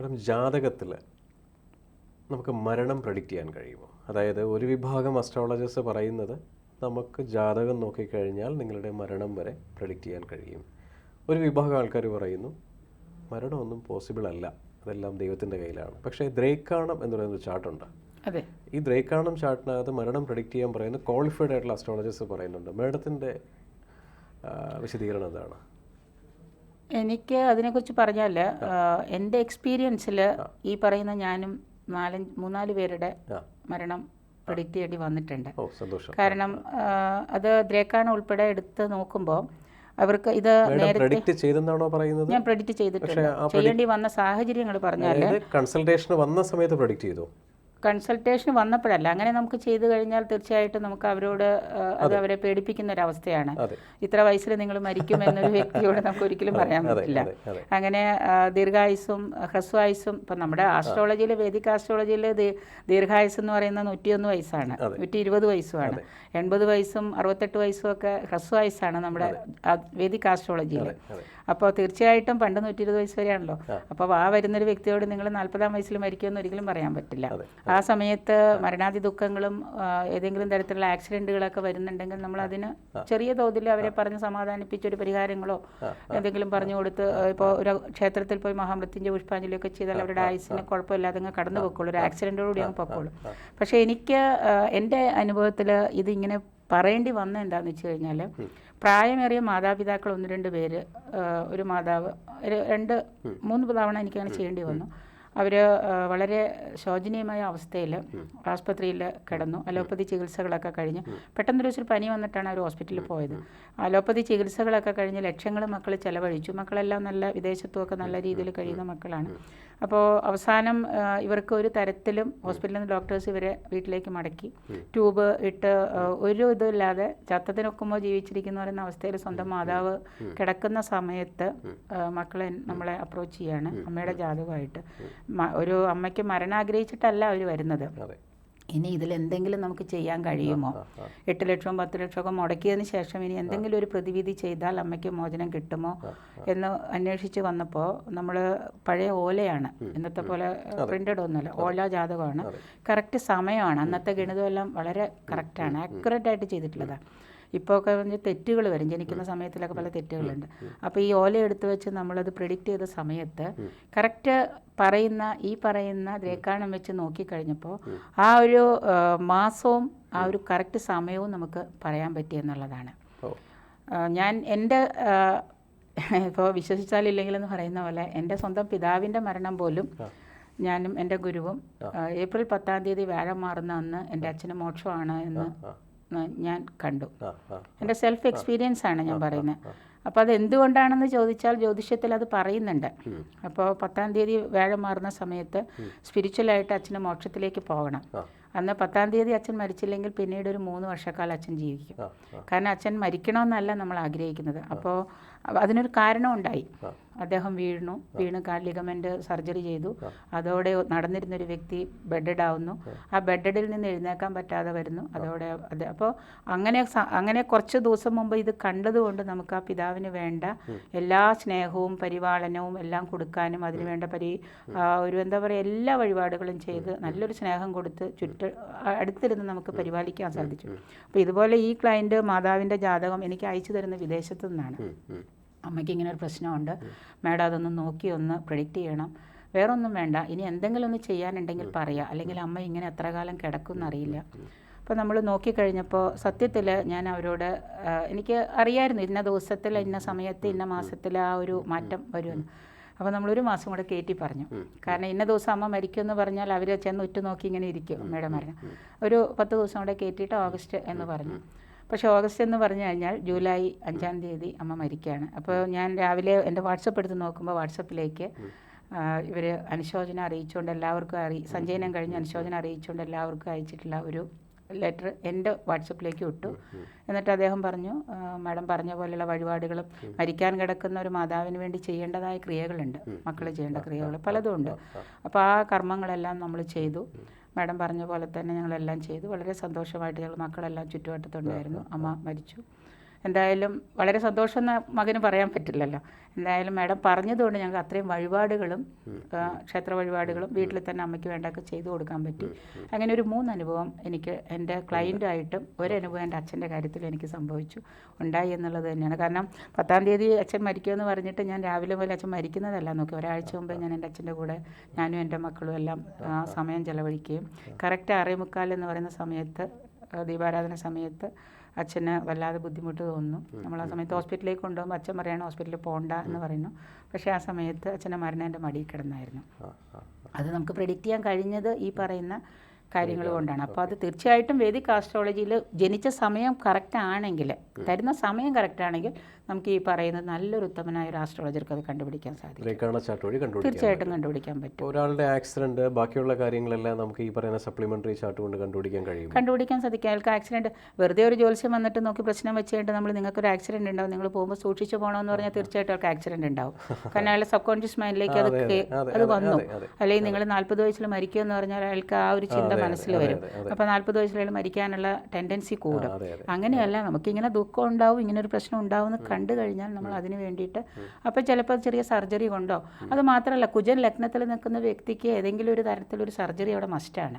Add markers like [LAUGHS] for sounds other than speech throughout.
Madam ജാതകത്തിൽ നമുക്ക് മരണം പ്രഡിക്റ്റ് ചെയ്യാൻ കഴിയുമോ? അതായത് ഒരു വിഭാഗം അസ്ട്രോളജേഴ്സ് പറയുന്നത് നമുക്ക് ജാതകം നോക്കിക്കഴിഞ്ഞാൽ നിങ്ങളുടെ മരണം വരെ പ്രഡിക്റ്റ് ചെയ്യാൻ കഴിയും. ഒരു വിഭാഗം ആൾക്കാർ പറയുന്നു മരണമൊന്നും പോസിബിൾ അല്ല. അതെല്ലാം ദൈവത്തിന്റെ കയ്യിലാണ്. പക്ഷേ ദ്രേക്കാണം എന്ന് പറയുന്ന ഒരു ചാർട്ടുണ്ട് അതെ. ഈ ദ്രേക്കാണം ചാർട്ടിനകത്ത് മരണം പ്രഡിക്റ്റ് ചെയ്യാൻ പറയുന്ന ക്വാളിഫൈഡ് ആയിട്ടുള്ള അസ്ട്രോളജേഴ്സ് പറയുന്നുണ്ട്. മേഡത്തിന്റെ വിശദീകരണം എന്താണ്? എനിക്ക് അതിനെക്കുറിച്ച് പറഞ്ഞാൽ എന്റെ എക്സ്പീരിയൻസിൽ ഈ പറയുന്ന ഞാനും നാലഞ്ച് മൂന്നാൽ പേരുടെ മരണം പ്രിഡിക്റ്റ് ചെയ്യേണ്ടി വന്നിട്ടുണ്ട്. കാരണം അത് ദ്രേക്കാണ് ഉൾപ്പെടെ എടുത്ത് നോക്കുമ്പോൾ അവർക്ക് ഇത് പ്രഡിക്റ്റ് ചെയ്തെന്നാണോ പറയുന്നത്? ഞാൻ പ്രെഡിക്റ്റ് ചെയ്തിട്ടുണ്ട്. ചെയ്യേണ്ടി വന്ന സാഹചര്യങ്ങൾ പറഞ്ഞാൽ കൺസൾട്ടേഷൻ വന്ന സമയത്ത് പ്രഡിക്റ്റ് ചെയ്തു? കൺസൾട്ടേഷൻ വന്നപ്പോഴല്ല. അങ്ങനെ നമുക്ക് ചെയ്തു കഴിഞ്ഞാൽ തീർച്ചയായിട്ടും നമുക്ക് അവരോട് അത് അവരെ പേടിപ്പിക്കുന്ന ഒരു അവസ്ഥയാണ്. ഇത്ര വയസ്സിൽ നിങ്ങൾ മരിക്കും എന്നൊരു [LAUGHS] വ്യക്തിയോട് നമുക്ക് ഒരിക്കലും പറയാൻ പറ്റില്ല. അങ്ങനെ ദീർഘായുസും ഹ്രസ്വായുസും ഇപ്പം നമ്മുടെ ആസ്ട്രോളജിയിൽ വേദിക് ആസ്ട്രോളജിയിൽ ദീർഘായുസ് എന്ന് പറയുന്നത് നൂറ്റിയൊന്ന് വയസ്സാണ്. നൂറ്റി ഇരുപത് വയസ്സുമാണ്. എൺപത് വയസ്സും അറുപത്തെട്ട് വയസ്സും ഒക്കെ ഹ്രസ്വായുസാണ് നമ്മുടെ വേദിക് ആസ്ട്രോളജിയിൽ അപ്പോൾ തീർച്ചയായിട്ടും പണ്ട് നൂറ്റി ഇരുപത് വയസ്സ് വരെയാണല്ലോ. അപ്പോൾ ആ വരുന്നൊരു വ്യക്തിയോട് നിങ്ങൾ നാൽപ്പതാം വയസ്സിൽ മരിക്കുമെന്ന് ഒരിക്കലും പറയാൻ പറ്റില്ല. ആ സമയത്ത് മരണാതി ദുഃഖങ്ങളും ഏതെങ്കിലും തരത്തിലുള്ള ആക്സിഡന്റുകളൊക്കെ വരുന്നുണ്ടെങ്കിൽ നമ്മൾ അതിന് ചെറിയ തോതിൽ അവരെ പറഞ്ഞ് സമാധാനിപ്പിച്ച് ഒരു പരിഹാരങ്ങളോ എന്തെങ്കിലും പറഞ്ഞു കൊടുത്ത് ഇപ്പോൾ ഒരു ക്ഷേത്രത്തിൽ പോയി മഹാമൃത്യുഞ്ജയ പുഷ്പാഞ്ജലിയൊക്കെ ചെയ്താൽ അവരുടെ ആയുസിന് കുഴപ്പമില്ലാതെ അങ്ങ് കടന്നു പൊക്കോളൂ. ഒരു ആക്സിഡന്റോടുകൂടി അങ്ങ് പൊക്കോളൂ. പക്ഷേ എനിക്ക് എന്റെ അനുഭവത്തിൽ ഇതിങ്ങനെ പറയേണ്ടി വന്ന എന്താണെന്ന് വെച്ച് കഴിഞ്ഞാൽ പ്രായമേറിയ മാതാപിതാക്കൾ ഒന്ന് രണ്ട് പേര് ഒരു മാതാവ് ഒരു രണ്ട് മൂന്ന് തവണ എനിക്കങ്ങനെ ചെയ്യേണ്ടി വന്നു. അവർ വളരെ ശോചനീയമായ അവസ്ഥയിൽ ആസ്പത്രിയിൽ കിടന്നു. അലോപ്പതി ചികിത്സകളൊക്കെ കഴിഞ്ഞ് പെട്ടെന്നൊരു ദിവസം പനി വന്നിട്ടാണ് അവർ ഹോസ്പിറ്റലിൽ പോയത്. അലോപ്പതി ചികിത്സകളൊക്കെ കഴിഞ്ഞ് ലക്ഷങ്ങൾ മക്കൾ ചിലവഴിച്ചു. മക്കളെല്ലാം നല്ല വിദേശത്തുമൊക്കെ നല്ല രീതിയിൽ കഴിയുന്ന മക്കളാണ്. അപ്പോൾ അവസാനം ഇവർക്ക് ഒരു തരത്തിലും ഹോസ്പിറ്റലിൽ നിന്ന് ഡോക്ടേഴ്സ് ഇവരെ വീട്ടിലേക്ക് മടക്കി. ട്യൂബ് ഇട്ട് ഒരു ഇതുമില്ലാതെ ചത്തത്തിനൊക്കുമ്പോൾ ജീവിച്ചിരിക്കുന്ന പറയുന്ന അവസ്ഥയിൽ സ്വന്തം മാതാവ് കിടക്കുന്ന സമയത്ത് മക്കളെ നമ്മളെ അപ്രോച്ച് ചെയ്യാണ് അമ്മയുടെ ജാതകമായിട്ട്. ഒരു അമ്മയ്ക്ക് മരണം ആഗ്രഹിച്ചിട്ടല്ല അവർ വരുന്നത് ഇനി ഇതിൽ എന്തെങ്കിലും നമുക്ക് ചെയ്യാൻ കഴിയുമോ? എട്ട് ലക്ഷവും പത്ത് ലക്ഷമൊക്കെ മുടക്കിയതിന് ശേഷം ഇനി എന്തെങ്കിലും ഒരു പ്രതിവിധി ചെയ്താൽ അമ്മയ്ക്ക് മോചനം കിട്ടുമോ? എന്ന് അന്വേഷിച്ച് വന്നപ്പോൾ നമ്മൾ പഴയ ഓലയാണ്. ഇന്നത്തെ പോലെ പ്രിന്റഡ് ഒന്നുമല്ല. ഓല ജാതകമാണ്. കറക്റ്റ് സമയമാണ്. അന്നത്തെ ഗണിതമെല്ലാം വളരെ കറക്റ്റാണ് ആക്യുറേറ്റ് ആയിട്ട് ചെയ്തിട്ടുള്ളതാണ്. ഇപ്പോൾ ഒക്കെ പറഞ്ഞ് തെറ്റുകൾ വരും. ജനിക്കുന്ന സമയത്തിലൊക്കെ പല തെറ്റുകളുണ്ട്. അപ്പോൾ ഈ ഓല എടുത്തു വെച്ച് നമ്മളത് പ്രിഡിക്റ്റ് ചെയ്ത സമയത്ത് കറക്റ്റ് പറയുന്ന ഈ പറയുന്ന ദ്രേക്കാണം വെച്ച് നോക്കിക്കഴിഞ്ഞപ്പോൾ ആ ഒരു മാസവും ആ ഒരു കറക്റ്റ് സമയവും നമുക്ക് പറയാൻ പറ്റി എന്നുള്ളതാണ്. ഞാൻ എന്റെ ഇപ്പോൾ വിശ്വസിച്ചാലില്ലെങ്കിലെന്ന് പറയുന്ന പോലെ എന്റെ സ്വന്തം പിതാവിന്റെ മരണം പോലും ഞാനും എന്റെ ഗുരുവും ഏപ്രിൽ പത്താം തീയതി വ്യാഴം മാറുന്ന അന്ന് എന്റെ അച്ഛന് മോക്ഷമാണ് എന്ന് ഞാൻ കണ്ടു. എന്റെ സെൽഫ് എക്സ്പീരിയൻസ് ആണ് ഞാൻ പറയുന്നത് അപ്പോൾ അത് എന്തുകൊണ്ടാണെന്ന് ചോദിച്ചാൽ ജ്യോതിഷത്തിൽ അത് പറയുന്നുണ്ട്. അപ്പോൾ പത്താം തീയതി വേഴം മാറുന്ന സമയത്ത് സ്പിരിച്വലായിട്ട് അച്ഛന് മോക്ഷത്തിലേക്ക് പോകണം. അന്ന് പത്താം തീയതി അച്ഛൻ മരിച്ചില്ലെങ്കിൽ പിന്നീട് ഒരു മൂന്ന് വർഷക്കാലം അച്ഛൻ ജീവിക്കും. കാരണം അച്ഛൻ മരിക്കണമെന്നല്ല നമ്മൾ ആഗ്രഹിക്കുന്നത്. അപ്പോൾ അതിനൊരു കാരണമുണ്ടായി അദ്ദേഹം വീണു വീണ് കാൽ ലിഗമെന്റ് സർജറി ചെയ്തു. അതോടെ നടന്നിരുന്നൊരു വ്യക്തി ബെഡഡ് ആവുന്നു ആ ബെഡഡിൽ നിന്ന് എഴുന്നേക്കാൻ പറ്റാതെ വരുന്നു. അതോടെ അപ്പോൾ അങ്ങനെ അങ്ങനെ കുറച്ച് ദിവസം മുമ്പ് ഇത് കണ്ടതുകൊണ്ട് നമുക്ക് ആ പിതാവിന് വേണ്ട എല്ലാ സ്നേഹവും പരിപാലനവും എല്ലാം കൊടുക്കാനും അതിന് വേണ്ട പരി ഒരു എന്താ പറയുക എല്ലാ വഴിപാടുകളും ചെയ്ത് നല്ലൊരു സ്നേഹം കൊടുത്ത് ചുറ്റ അടുത്തിരുന്ന് നമുക്ക് പരിപാലിക്കാൻ സാധിച്ചു. അപ്പോൾ ഇതുപോലെ ഈ ക്ലയന്റ് മാതാവിന്റെ ജാതകം എനിക്ക് അയച്ചു തരുന്ന വിദേശത്തു നിന്നാണ്. അമ്മയ്ക്ക് ഇങ്ങനെ ഒരു പ്രശ്നമുണ്ട്. മാഡം അതൊന്ന് നോക്കി ഒന്ന് പ്രെഡിക്റ്റ് ചെയ്യണം. വേറെ ഒന്നും വേണ്ട. ഇനി എന്തെങ്കിലും ഒന്ന് ചെയ്യാനുണ്ടെങ്കിൽ പറയാം. അല്ലെങ്കിൽ അമ്മ ഇങ്ങനെ എത്ര കാലം കിടക്കും അറിയില്ല. അപ്പോൾ നമ്മൾ നോക്കിക്കഴിഞ്ഞപ്പോൾ സത്യത്തിൽ ഞാൻ അവരോട് എനിക്ക് അറിയായിരുന്നു ഇന്ന ദിവസത്തിൽ ഇന്ന സമയത്ത് ഇന്ന മാസത്തിൽ ആ ഒരു മാറ്റം വരുമെന്ന്. അപ്പോൾ നമ്മളൊരു മാസം കൂടെ കയറ്റി പറഞ്ഞു. കാരണം ഇന്ന ദിവസം അമ്മ മരിക്കുമെന്ന് പറഞ്ഞാൽ അവർ ചെന്ന് ഉറ്റുനോക്കി ഇങ്ങനെ ഇരിക്കും അമ്മയുടെ മരണം ഒരു പത്ത് ദിവസം കൂടെ കയറ്റിയിട്ട് ഓഗസ്റ്റ് എന്ന് പറഞ്ഞു. പക്ഷേ ഓഗസ്റ്റ് എന്ന് പറഞ്ഞു കഴിഞ്ഞാൽ ജൂലൈ അഞ്ചാം തീയതി അമ്മ മരിക്കുകയാണ്. അപ്പോൾ ഞാൻ രാവിലെ എന്റെ വാട്സപ്പ് എടുത്ത് നോക്കുമ്പോൾ വാട്സപ്പിലേക്ക് ഇവർ അനുശോചനം അറിയിച്ചുകൊണ്ട് എല്ലാവർക്കും അറി സഞ്ചയനം കഴിഞ്ഞ് അനുശോചനം അറിയിച്ചുകൊണ്ട് എല്ലാവർക്കും അയച്ചിട്ടുള്ള ഒരു ലെറ്റർ എന്റെ വാട്സപ്പിലേക്ക് വിട്ടു എന്നിട്ട് അദ്ദേഹം പറഞ്ഞു മാഡം പറഞ്ഞ പോലെയുള്ള വഴിപാടുകളും മരിക്കാൻ കിടക്കുന്ന ഒരു മാതാവിന് വേണ്ടി ചെയ്യേണ്ടതായ ക്രിയകളുണ്ട്. മക്കൾ ചെയ്യേണ്ട ക്രിയകൾ പലതും ഉണ്ട് അപ്പോൾ ആ കർമ്മങ്ങളെല്ലാം നമ്മൾ ചെയ്തു. മാഡം പറഞ്ഞ പോലെ തന്നെ ഞങ്ങളെല്ലാം ചെയ്തു. വളരെ സന്തോഷമായിട്ട് ഞങ്ങൾ മക്കളെല്ലാം ചുറ്റുവട്ടത്തുണ്ടായിരുന്നു. അമ്മ മരിച്ചു. എന്തായാലും വളരെ സന്തോഷം എന്ന് മകന് പറയാൻ പറ്റില്ലല്ലോ. എന്തായാലും മാഡം പറഞ്ഞതുകൊണ്ട് ഞങ്ങൾക്ക് അത്രയും വഴിപാടുകളും ക്ഷേത്ര വഴിപാടുകളും വീട്ടിൽ തന്നെ അമ്മയ്ക്ക് വേണ്ടൊക്കെ ചെയ്തു കൊടുക്കാൻ പറ്റി. അങ്ങനെ ഒരു മൂന്ന് അനുഭവം എനിക്ക് എന്റെ ക്ലയന്റായിട്ടും അനുഭവം എന്റെ അച്ഛന്റെ കാര്യത്തിൽ എനിക്ക് സംഭവിച്ചു. ഉണ്ടായി എന്നുള്ളത് തന്നെയാണ്. കാരണം പത്താം തീയതി അച്ഛൻ മരിക്കുമെന്ന് പറഞ്ഞിട്ട് ഞാൻ രാവിലെ മുതൽ അച്ഛൻ മരിക്കുന്നതല്ല നോക്കി. ഒരാഴ്ച മുമ്പേ ഞാൻ എന്റെ അച്ഛന്റെ കൂടെ ഞാനും എന്റെ മക്കളും എല്ലാം ആ സമയം ചെലവഴിക്കുകയും കറക്റ്റ് ആറേ മുക്കാൽ എന്ന് പറയുന്ന സമയത്ത് ദീപാരാധന സമയത്ത് അച്ഛന് വല്ലാതെ ബുദ്ധിമുട്ട് തോന്നുന്നു. നമ്മൾ ആ സമയത്ത് ഹോസ്പിറ്റലിലേക്ക് കൊണ്ടുപോകുമ്പോൾ അച്ഛൻ പറയണം ഹോസ്പിറ്റലിൽ പോകണ്ട എന്ന് പറയുന്നു. പക്ഷേ ആ സമയത്ത് അച്ഛനെ മരണം എന്റെ മടിയിൽ കിടന്നായിരുന്നു. അത് നമുക്ക് പ്രെഡിക്റ്റ് ചെയ്യാൻ കഴിഞ്ഞത് ഈ പറയുന്ന കാര്യങ്ങൾ കൊണ്ടാണ്. അപ്പോൾ അത് തീർച്ചയായിട്ടും വേദിക് ആസ്ട്രോളജിയിൽ ജനിച്ച സമയം കറക്റ്റ് ആണെങ്കിൽ തരുന്ന സമയം കറക്റ്റ് ആണെങ്കിൽ നമുക്ക് ഈ പറയുന്ന നല്ലൊരു ഉത്തമനായ ഒരു ആസ്ട്രോളജർക്ക് അത് കണ്ടുപിടിക്കാൻ സാധിക്കും. തീർച്ചയായിട്ടും കണ്ടുപിടിക്കാൻ പറ്റും. ഒരാളുടെ ആക്സിഡന്റ് ബാക്കിയുള്ള കാര്യങ്ങളെല്ലാം നമുക്ക് ഈ പറയുന്ന സപ്ലിമെന്ററി ചാർട്ട് കൊണ്ട് കണ്ടുപിടിക്കാൻ കഴിയും കണ്ടുപിടിക്കാൻ സാധിക്കും. അയാൾക്ക് ആക്സിഡന്റ് വെറുതെ ഒരു ജോത്സ്യം വന്നിട്ട് നോക്കി പ്രശ്നം വെച്ച് നമ്മൾ നിങ്ങൾക്ക് ഒരു ആക്സിഡന്റ് ഉണ്ടാവും. നിങ്ങൾ പോകുമ്പോൾ സൂക്ഷിച്ചു പോകണമെന്ന് പറഞ്ഞാൽ തീർച്ചയായിട്ടും അവർക്ക് ആക്സിഡന്റ് ഉണ്ടാവും. [LAUGHS] കാരണം അയാളുടെ സബ് കോൺഷ്യസ് മൈൻഡിലേക്ക് അത് അത് വന്നു. അല്ലെങ്കിൽ നിങ്ങൾ നാൽപ്പത് വയസ്സിൽ മരിക്കുമെന്ന് പറഞ്ഞാൽ അയാൾക്ക് ആ ഒരു ചിന്ത മനസ്സിൽ വരും. അപ്പോൾ നാൽപ്പത് വയസ്സിലുള്ള മരിക്കാനുള്ള ടെൻഡൻസി കൂടും. അങ്ങനെയല്ല നമുക്കിങ്ങനെ ദുഃഖം ഉണ്ടാവും ഇങ്ങനെ ഒരു പ്രശ്നം ഉണ്ടാവും എന്ന് കണ്ടു കഴിഞ്ഞാൽ നമ്മൾ അതിന് വേണ്ടിയിട്ട് അപ്പോൾ ചിലപ്പോൾ ചെറിയ സർജറി കൊണ്ടോ അത് മാത്രമല്ല കുജൻ ലഗ്നത്തിൽ നിൽക്കുന്ന വ്യക്തിക്ക് ഏതെങ്കിലും ഒരു തരത്തിലൊരു സർജറി അവിടെ മസ്റ്റാണ്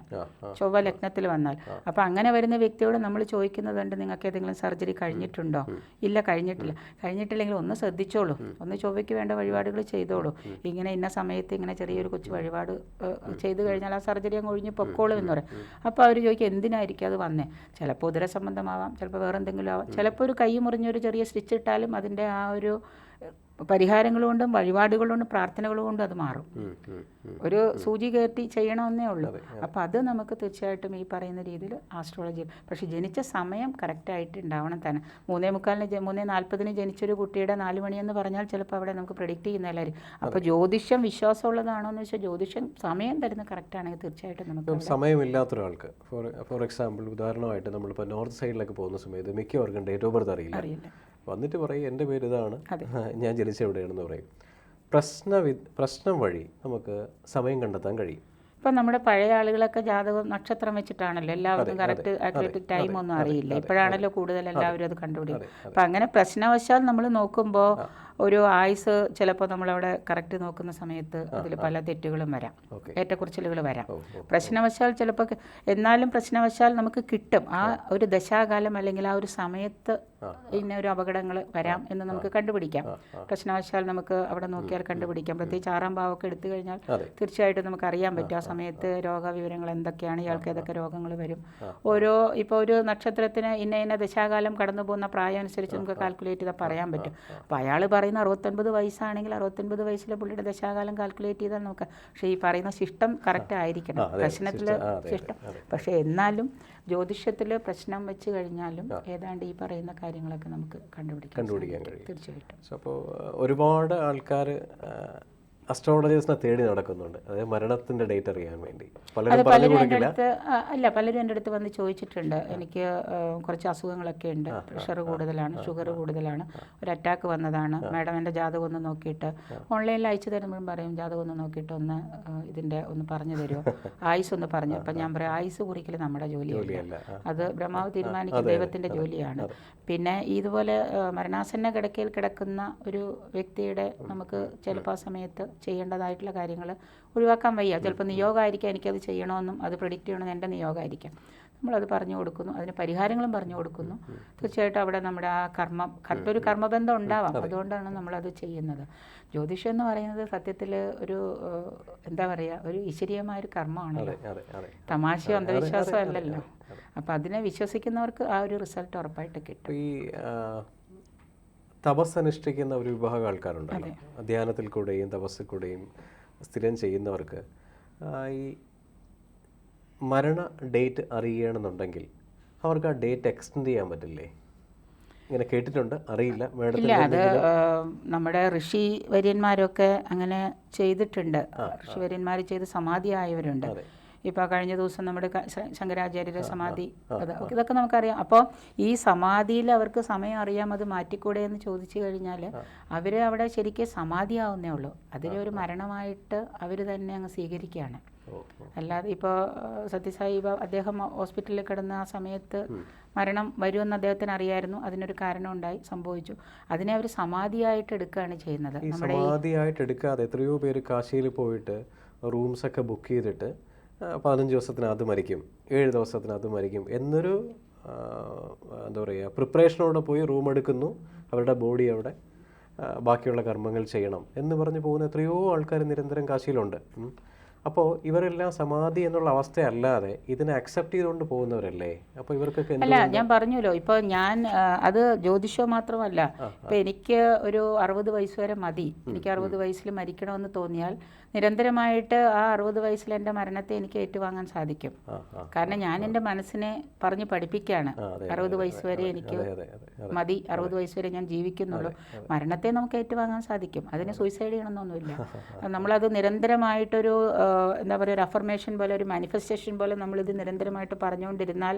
ചൊവ്വ ലഗ്നത്തിൽ വന്നാൽ. അപ്പോൾ അങ്ങനെ വരുന്ന വ്യക്തിയോട് നമ്മൾ ചോദിക്കുന്നതുണ്ട് നിങ്ങൾക്ക് ഏതെങ്കിലും സർജറി കഴിഞ്ഞിട്ടുണ്ടോ? ഇല്ല കഴിഞ്ഞിട്ടില്ല. കഴിഞ്ഞിട്ടില്ലെങ്കിൽ ഒന്ന് ശ്രദ്ധിച്ചോളൂ. ഒന്ന് ചൊവ്വയ്ക്ക് വേണ്ട വഴിപാടുകൾ ചെയ്തോളൂ. ഇങ്ങനെ ഇന്ന സമയത്ത് ഇങ്ങനെ ചെറിയൊരു കൊച്ചു വഴിപാട് ചെയ്തു കഴിഞ്ഞാൽ ആ സർജറി അങ്ങ് ഒഴിഞ്ഞ് പൊക്കോളൂ എന്ന് പറയും. അപ്പോൾ അവർ ചോദിക്കും എന്തിനായിരിക്കും അത് വന്നേ? ചിലപ്പോൾ ഉദര സംബന്ധമാവാം ചിലപ്പോൾ വേറെ എന്തെങ്കിലും ആവാം. ചിലപ്പോൾ ഒരു കൈ മുറിഞ്ഞൊരു ചെറിയ സ്റ്റിച്ച് ഇട്ടാലും അതിന്റെ ആ ഒരു പരിഹാരങ്ങൾ കൊണ്ടും വഴിപാടുകൾ കൊണ്ടും പ്രാർത്ഥനകൾ കൊണ്ടും അത് മാറും. ഒരു സൂചി കയറ്റി ചെയ്യണമെന്നേ ഉള്ളൂ. അപ്പോൾ അത്. നമുക്ക് തീർച്ചയായിട്ടും ഈ പറയുന്ന രീതിയിൽ ആസ്ട്രോളജി പക്ഷേ ജനിച്ച സമയം കറക്റ്റായിട്ട് ഉണ്ടാവണം തന്നെ. മൂന്നേ മുക്കാലിന് മൂന്നേ നാൽപ്പതിന് ജനിച്ചൊരു കുട്ടിയുടെ നാല് മണിയെന്ന് പറഞ്ഞാൽ ചിലപ്പോൾ അവിടെ നമുക്ക് പ്രെഡിക്റ്റ് എല്ലാവരും. അപ്പോൾ ജ്യോതിഷം വിശ്വാസമുള്ളതാണോ എന്ന് വെച്ചാൽ ജ്യോതിഷം സമയം തരുന്ന കറക്റ്റാണെങ്കിൽ തീർച്ചയായിട്ടും നമുക്ക് സമയമില്ലാത്ത ഒരാൾക്ക് ഫോർ ഫോർ എക്സാമ്പിൾ ഉദാഹരണമായിട്ട് നമ്മളിപ്പോൾ നോർത്ത് സൈഡിലൊക്കെ പോകുന്ന സമയത്ത് മിക്കവർക്കും ഡേറ്റ് ഓഫ് ബർത്ത് അറിയില്ല. അറിയില്ല. വന്നിട്ട് പറയും എന്റെ പേര് ഇതാണ്. [LAUGHS] ഞാൻ ജനിച്ച എവിടെയാണെന്ന് പറയും. പ്രശ്ന പ്രശ്നം വഴി നമുക്ക് സമയം കണ്ടെത്താൻ കഴിയും. ഇപ്പം നമ്മുടെ പഴയ ആളുകളൊക്കെ ജാതകം നക്ഷത്രം വെച്ചിട്ടാണല്ലോ എല്ലാവർക്കും കറക്റ്റ് ആക്യുറേറ്റ് ടൈം ഒന്നും അറിയില്ല. ഇപ്പോഴാണല്ലോ കൂടുതൽ എല്ലാവരും അത് കണ്ടുപിടിക്കും അപ്പം അങ്ങനെ പ്രശ്നവശാൽ നമ്മൾ നോക്കുമ്പോൾ ഒരു ആയുസ് ചിലപ്പോൾ നമ്മളവിടെ കറക്റ്റ് നോക്കുന്ന സമയത്ത് അതിൽ പല തെറ്റുകളും വരാം. ഏറ്റക്കുറിച്ചിലുകൾ വരാം. പ്രശ്നവശാൽ ചിലപ്പോൾ എന്നാലും പ്രശ്നവശാൽ നമുക്ക് കിട്ടും. ആ ഒരു ദശാകാലം അല്ലെങ്കിൽ ആ ഒരു സമയത്ത് ഇന്ന ഒരു അപകടങ്ങൾ വരാം എന്ന് നമുക്ക് കണ്ടുപിടിക്കാം. പ്രശ്നവശാൽ നമുക്ക് അവിടെ നോക്കിയാൽ കണ്ടുപിടിക്കാം. പ്രത്യേകിച്ച് ആറാം ഭാവമൊക്കെ എടുത്തു കഴിഞ്ഞാൽ തീർച്ചയായിട്ടും നമുക്ക് അറിയാൻ പറ്റും. ആ സമയത്ത് രോഗവിവരങ്ങൾ എന്തൊക്കെയാണ് ഇയാൾക്ക് ഏതൊക്കെ രോഗങ്ങൾ വരും. ഓരോ ഇപ്പോൾ ഒരു നക്ഷത്രത്തിന് ഇന്ന ഇന്ന ദശാകാലം കടന്നു പോകുന്ന പ്രായം അനുസരിച്ച് നമുക്ക് കാൽക്കുലേറ്റ് ചെയ്താൽ പറയാൻ പറ്റും. അപ്പോൾ അയാൾ പറയുന്ന അറുപത്തൊൻപത് വയസ്സാണെങ്കിൽ അറുപത്തൊൻപത് വയസ്സിലെ പുള്ളിയുടെ ദശാകാലം കാൽക്കുലേറ്റ് ചെയ്താൽ നോക്കാം പക്ഷേ ഈ പറയുന്ന ശിഷ്ടം കറക്റ്റ് ആയിരിക്കണം. പ്രശ്നത്തിൽ ശിഷ്ടം പക്ഷേ എന്നാലും ജ്യോതിഷത്തിൽ പ്രശ്നം വെച്ച് കഴിഞ്ഞാലും ഏതാണ്ട് ഈ പറയുന്ന കാര്യങ്ങളൊക്കെ നമുക്ക് കണ്ടുപിടിക്കാം കണ്ടുപിടിക്കാൻ തിരിച്ചു കഴിയും. തീർച്ചയായിട്ടും. അപ്പോൾ ഒരുപാട് ആൾക്കാർ അസ്ട്രോളജേഴ്സിനെ തേടി നടക്കുന്നുണ്ട്. അതായത് മരണത്തിന്റെ ഡേറ്റ് അറിയാൻ വേണ്ടി. പലരും പറഞ്ഞു പലരും എന്റെ കൊടുക്കില്ല. അടുത്ത് അല്ല പലരും എന്റെ അടുത്ത് വന്ന് ചോദിച്ചിട്ടുണ്ട്. എനിക്ക് കുറച്ച് അസുഖങ്ങളൊക്കെ ഉണ്ട്. പ്രഷർ കൂടുതലാണ് ഷുഗർ കൂടുതലാണ്. ഒരു അറ്റാക്ക് വന്നതാണ്. മാഡം എന്റെ ജാതകം ഒന്ന് നോക്കിയിട്ട് ഓൺലൈനിൽ അയച്ചു തരുമ്പോഴും പറയും ജാതകം ഒന്ന് നോക്കിയിട്ട് ഒന്ന് ഇതിന്റെ ഒന്ന് പറഞ്ഞു തരുമോ [LAUGHS] ആയുസ് ഒന്ന് പറഞ്ഞു. അപ്പം ഞാൻ പറയാം ആയുസ് കുറിക്കൽ നമ്മുടെ ജോലിയല്ല. അത് ബ്രഹ്മാവ് തീരുമാനിക്കുന്ന ദൈവത്തിന്റെ ജോലിയാണ്. പിന്നെ ഇതുപോലെ മരണാസന്ന കിടക്കയിൽ കിടക്കുന്ന ഒരു വ്യക്തിയുടെ നമുക്ക് ചിലപ്പോൾ ആ സമയത്ത് ചെയ്യേണ്ടതായിട്ടുള്ള കാര്യങ്ങൾ ഒഴിവാക്കാൻ വയ്യ. ചിലപ്പോൾ നിയോഗമായിരിക്കാം എനിക്കത് ചെയ്യണമെന്നും അത് പ്രിഡിക്റ്റ് ചെയ്യണമെന്ന് എന്റെ നിയോഗമായിരിക്കാം. നമ്മളത് പറഞ്ഞു കൊടുക്കുന്നു അതിന് പരിഹാരങ്ങളും പറഞ്ഞു കൊടുക്കുന്നു. തീർച്ചയായിട്ടും അവിടെ നമ്മുടെ ആ കർമ്മം കറക്റ്റൊരു കർമ്മബന്ധം ഉണ്ടാവാം. അതുകൊണ്ടാണ് നമ്മളത് ചെയ്യുന്നത്. ജ്യോതിഷം എന്ന് പറയുന്നത് സത്യത്തിൽ ഒരു എന്താ പറയുക ഒരു ഈശ്വരീയമായ ഒരു കർമ്മമാണല്ലോ തമാശയോ അന്ധവിശ്വാസമോ അല്ലല്ലോ. അപ്പം അതിനെ വിശ്വസിക്കുന്നവർക്ക് ആ ഒരു റിസൾട്ട് ഉറപ്പായിട്ട് കിട്ടും. തപസ് അനുഷ്ഠിക്കുന്ന ഒരു വിഭാഗം ആൾക്കാരുണ്ടല്ലോ. ധ്യാനത്തിൽ കൂടെയും തപസ്സിൽ കൂടെയും സ്ഥിരം ചെയ്യുന്നവർക്ക് ഈ മരണ ഡേറ്റ് അറിയണമെന്നുണ്ടെങ്കിൽ അവർക്ക് ആ ഡേറ്റ് എക്സ്റ്റെൻഡ് ചെയ്യാൻ പറ്റില്ലേ? ഇങ്ങനെ കേട്ടിട്ടുണ്ട്. അറിയില്ല. ഇല്ല അത് നമ്മുടെ ഋഷി വര്യന്മാരൊക്കെ അങ്ങനെ ചെയ്തിട്ടുണ്ട്. ഋഷി വര്യന്മാർ ചെയ്ത് സമാധിയായവരുണ്ട്. അതെ. ഇപ്പോൾ കഴിഞ്ഞ ദിവസം നമ്മുടെ ശങ്കരാചാര്യരുടെ സമാധി. അതൊക്കെ ഇതൊക്കെ നമുക്കറിയാം. അപ്പോൾ ഈ സമാധിയിൽ അവർക്ക് സമയം അറിയാം അത് മാറ്റിക്കൂടെ എന്ന് ചോദിച്ചു കഴിഞ്ഞാൽ അവർ അവിടെ ശരിക്കും സമാധിയാവുന്നേ ഉള്ളൂ. അതിലെ ഒരു മരണമായിട്ട് അവർ തന്നെ അങ്ങ് സ്വീകരിക്കുകയാണ്. അല്ലാതെ ഇപ്പോൾ സത്യസായി അദ്ദേഹം ഹോസ്പിറ്റലിൽ കിടന്ന ആ സമയത്ത് മരണം വരുമെന്ന് അദ്ദേഹത്തിന് അറിയായിരുന്നു. അതിനൊരു കാരണം ഉണ്ടായി സംഭവിച്ചു. അതിനെ അവർ സമാധിയായിട്ട് എടുക്കുകയാണ് ചെയ്യുന്നത്. സമാധിയായിട്ട് എടുക്കാതെ എത്രയോ പേര് കാശിയിൽ പോയിട്ട് റൂംസ് ഒക്കെ ബുക്ക് ചെയ്തിട്ട് പതിനഞ്ച് ദിവസത്തിനകത്ത് മരിക്കും ഏഴ് ദിവസത്തിനകത്ത് മരിക്കും എന്നൊരു എന്താ പറയുക പ്രിപ്പറേഷനോടെ പോയി റൂം എടുക്കുന്നു അവരുടെ ബോഡി അവിടെ ബാക്കിയുള്ള കർമ്മങ്ങൾ ചെയ്യണം എന്ന് പറഞ്ഞ് പോകുന്ന എത്രയോ ആൾക്കാർ നിരന്തരം കാശിയിലുണ്ട്. അപ്പോൾ ഇവരെല്ലാം സമാധി എന്നുള്ള അവസ്ഥയല്ലാതെ ഇതിനെ അക്സെപ്റ്റ് ചെയ്തുകൊണ്ട് പോകുന്നവരല്ലേ? അപ്പോൾ ഇവർക്കൊക്കെ അല്ല ഞാൻ പറഞ്ഞല്ലോ ഇപ്പോൾ ഞാൻ അത് ജ്യോതിഷോ മാത്രമല്ല ഇപ്പം എനിക്ക് ഒരു അറുപത് വയസ്സ് വരെ മതി. എനിക്ക് അറുപത് വയസ്സിൽ മരിക്കണമെന്ന് തോന്നിയാൽ നിരന്തരമായിട്ട് ആ അറുപത് വയസ്സിൽ എന്റെ മരണത്തെ എനിക്ക് ഏറ്റുവാങ്ങാൻ സാധിക്കും. കാരണം ഞാൻ എന്റെ മനസ്സിനെ പറഞ്ഞ് പഠിപ്പിക്കുകയാണ് അറുപത് വയസ്സ് വരെ എനിക്ക് മതി അറുപത് വയസ്സ് വരെ ഞാൻ ജീവിക്കുന്നുള്ളൂ. മരണത്തെ നമുക്ക് ഏറ്റുവാങ്ങാൻ സാധിക്കും. അതിന് സൂയിസൈഡ് ചെയ്യണമെന്നൊന്നുമില്ല. [LAUGHS] നമ്മളത് നിരന്തരമായിട്ടൊരു എന്താ പറയുക ഒരു അഫർമേഷൻ പോലെ ഒരു മാനിഫെസ്റ്റേഷൻ പോലെ നമ്മളിത് നിരന്തരമായിട്ട് പറഞ്ഞുകൊണ്ടിരുന്നാൽ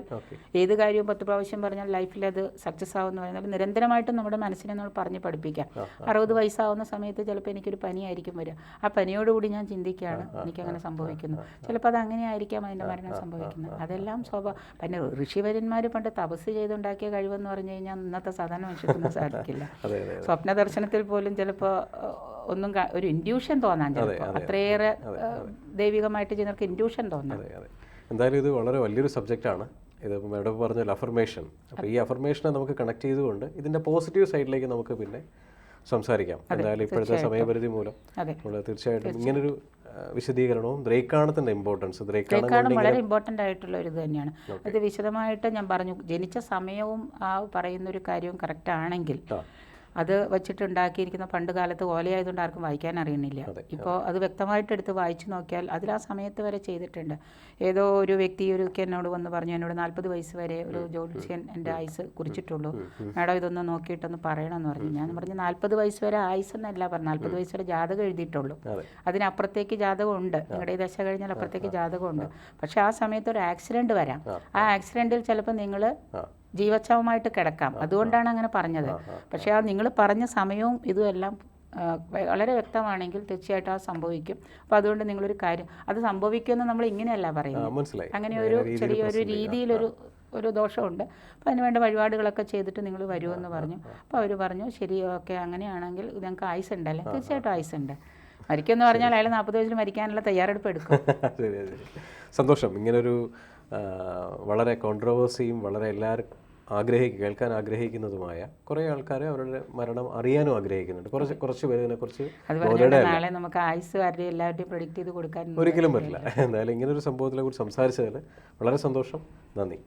ഏത് കാര്യവും പത്ത് പ്രാവശ്യം പറഞ്ഞാൽ ലൈഫിൽ അത് സക്സസ് ആവുമെന്ന് പറയുന്നത്. നിരന്തരമായിട്ടും നമ്മുടെ മനസ്സിനെ നമ്മൾ പറഞ്ഞ് പഠിപ്പിക്കാം. അറുപത് വയസ്സാവുന്ന സമയത്ത് ചിലപ്പോൾ എനിക്കൊരു പനിയായിരിക്കും വരിക. ആ പനിയോടുകൂടി ഞാൻ ചിന്തിക്കുകയാണ്. എനിക്കങ്ങനെ സംഭവിക്കുന്നു. ചിലപ്പോൾ അത് അങ്ങനെ ആയിരിക്കാം അതിന്റെ മരണം സംഭവിക്കുന്നത്. അതെല്ലാം സ്വഭാവം. പിന്നെ ഋഷിവര്യന്മാർ പണ്ട് തപസ് ചെയ്തുണ്ടാക്കിയ കഴിവെന്ന് പറഞ്ഞു കഴിഞ്ഞാൽ ഇന്നത്തെ സാധാരണ മനുഷ്യർക്കൊന്നും സാധിക്കില്ല. [LAUGHS] സ്വപ്ന ദർശനത്തിൽ പോലും ചിലപ്പോൾ ഒന്നും ഒരു ഇൻഡ്യൂഷൻ തോന്നാൻ ചിലപ്പോൾ അത്രയേറെ ദൈവികമായിട്ട് ചെയ്യുന്നവർക്ക് ഇൻഡ്യൂഷൻ തോന്നുന്നത് അതെ അതെ. എന്തായാലും ഇത് വളരെ വലിയൊരു സബ്ജക്റ്റാണ് ഇത് മാഡം പറഞ്ഞ അഫർമേഷൻ അപ്പോൾ ഈ അഫർമേഷനെ നമുക്ക് കണക്ട് ചെയ്തുകൊണ്ട് ഇതിന്റെ പോസിറ്റീവ് സൈഡിലേക്ക് നമുക്ക് പിന്നെ സംസാരിക്കാം. എന്തായാലും ഇപ്പോഴത്തെ സമയപരിധി മൂലം നമ്മൾ തീർച്ചയായിട്ടും ഇങ്ങനൊരു വിശദീകരണവും ദ്രേക്കാണത്തിന്റെ ഇമ്പോർട്ടൻസ് ദ്രേക്കാണ് വളരെ ഇമ്പോർട്ടന്റ് ആയിട്ടുള്ള ഒരു ഇത് തന്നെയാണ്. അത് വിശദമായിട്ട് ഞാൻ പറഞ്ഞു ജനിച്ച സമയവും ആ പറയുന്ന ഒരു കാര്യവും കറക്റ്റ് ആണെങ്കിൽ. അത് വെച്ചിട്ടുണ്ടാക്കിയിരിക്കുന്ന പണ്ട് കാലത്ത് ഓലയായതുകൊണ്ട് ആർക്കും വായിക്കാൻ അറിയണില്ല ഇപ്പോൾ അത്. വ്യക്തമായിട്ട് എടുത്ത് വായിച്ചു നോക്കിയാൽ അതിൽ ആ സമയത്ത് വരെ ചെയ്തിട്ടുണ്ട്. ഏതോ ഒരു വ്യക്തി ഒരു എന്നോട് വന്ന് പറഞ്ഞു എന്നോട് നാൽപ്പത് വയസ്സ് വരെ ഒരു ജ്യോത്സ്യൻ എന്റെ ആയുസ് കുറിച്ചിട്ടുള്ളൂ. മാഡം ഇതൊന്ന് നോക്കിയിട്ടൊന്ന് പറയണമെന്ന് പറഞ്ഞു. ഞാൻ പറഞ്ഞു നാൽപ്പത് വയസ്സ് വരെ ആയുസ് എന്നല്ല പറഞ്ഞു നാൽപ്പത് വയസ്സ് വരെ ജാതകം എഴുതിയിട്ടുള്ളൂ. അതെ. അതിനപ്പുറത്തേക്ക് ജാതകം ഉണ്ട് നിങ്ങളുടെ ദശ കഴിഞ്ഞാൽ അപ്പുറത്തേക്ക് ജാതകം ഉണ്ട് പക്ഷെ ആ സമയത്ത് ഒരു ആക്സിഡന്റ് വരാം. ആ ആക്സിഡന്റിൽ ചിലപ്പോൾ നിങ്ങൾ ജീവച്ഛവമായിട്ട് കിടക്കാം. അതുകൊണ്ടാണ് അങ്ങനെ പറഞ്ഞത്. പക്ഷേ ആ നിങ്ങൾ പറഞ്ഞ സമയവും ഇതുമെല്ലാം വളരെ വ്യക്തമാണെങ്കിൽ തീർച്ചയായിട്ടും അത് സംഭവിക്കും. അപ്പോൾ അതുകൊണ്ട് നിങ്ങളൊരു കാര്യം അത് സംഭവിക്കുമെന്ന് നമ്മൾ ഇങ്ങനെയല്ല പറയുന്നത്. അങ്ങനെ ഒരു ചെറിയൊരു രീതിയിലൊരു ഒരു ദോഷമുണ്ട്. അപ്പോൾ അതിന് വേണ്ട വഴിപാടുകളൊക്കെ ചെയ്തിട്ട് നിങ്ങൾ വരുമെന്ന് പറഞ്ഞു. അപ്പോൾ അവർ പറഞ്ഞു ശരി ഓക്കെ അങ്ങനെയാണെങ്കിൽ ഞങ്ങൾക്ക് ആയുസ് ഉണ്ടല്ലേ തീർച്ചയായിട്ടും ആയുസ് ഉണ്ട് മരിക്കുമെന്ന് പറഞ്ഞാൽ അയാൾ നാൽപ്പത് വയസ്സിൽ മരിക്കാനുള്ള തയ്യാറെടുപ്പ് എടുക്കും. [LAUGHS] സന്തോഷം. ഇങ്ങനൊരു വളരെ കോൺട്രവേഴ്സിയും വളരെ എല്ലാവരും ആഗ്രഹിക്കുക കേൾക്കാൻ ആഗ്രഹിക്കുന്നതുമായ കുറേ ആൾക്കാർ അവരുടെ മരണം അറിയാനും ആഗ്രഹിക്കുന്നുണ്ട്. കുറച്ച് കുറച്ച് പേര് ഇതിനെക്കുറിച്ച് നാളെ നമുക്ക് ആയുസ് എല്ലാവരുടെയും പ്രൊഡിക്റ്റ് ചെയ്ത് കൊടുക്കാൻ ഒരിക്കലും പറ്റില്ല. എന്തായാലും ഇങ്ങനെ ഒരു സംഭവത്തിനെ കുറിച്ച് സംസാരിച്ചതിൽ വളരെ സന്തോഷം. നന്ദി.